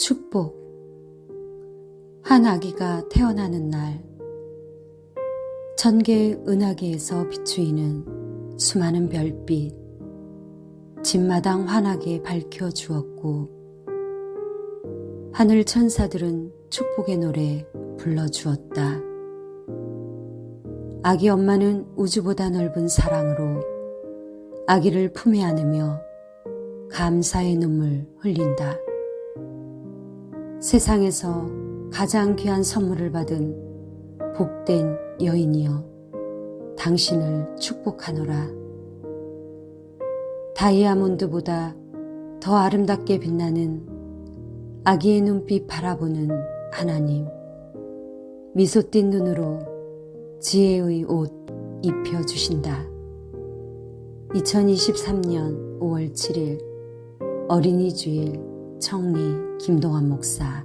축복. 한 아기가 태어나는 날, 천 개의 은하계에서 비추이는 수많은 별빛, 집마당 환하게 밝혀 주었고, 하늘 천사들은 축복의 노래 불러 주었다. 아기 엄마는 우주보다 넓은 사랑으로 아기를 품에 안으며 감사의 눈물 흘린다. 세상에서 가장 귀한 선물을 받은 복된 여인이여 당신을 축복하노라. 다이아몬드보다 더 아름답게 빛나는 아기의 눈빛 바라보는 하나님. 미소 띤 눈으로 지혜의 옷 입혀주신다. 2023년 5월 7일 어린이 주일 청리 김동환 목사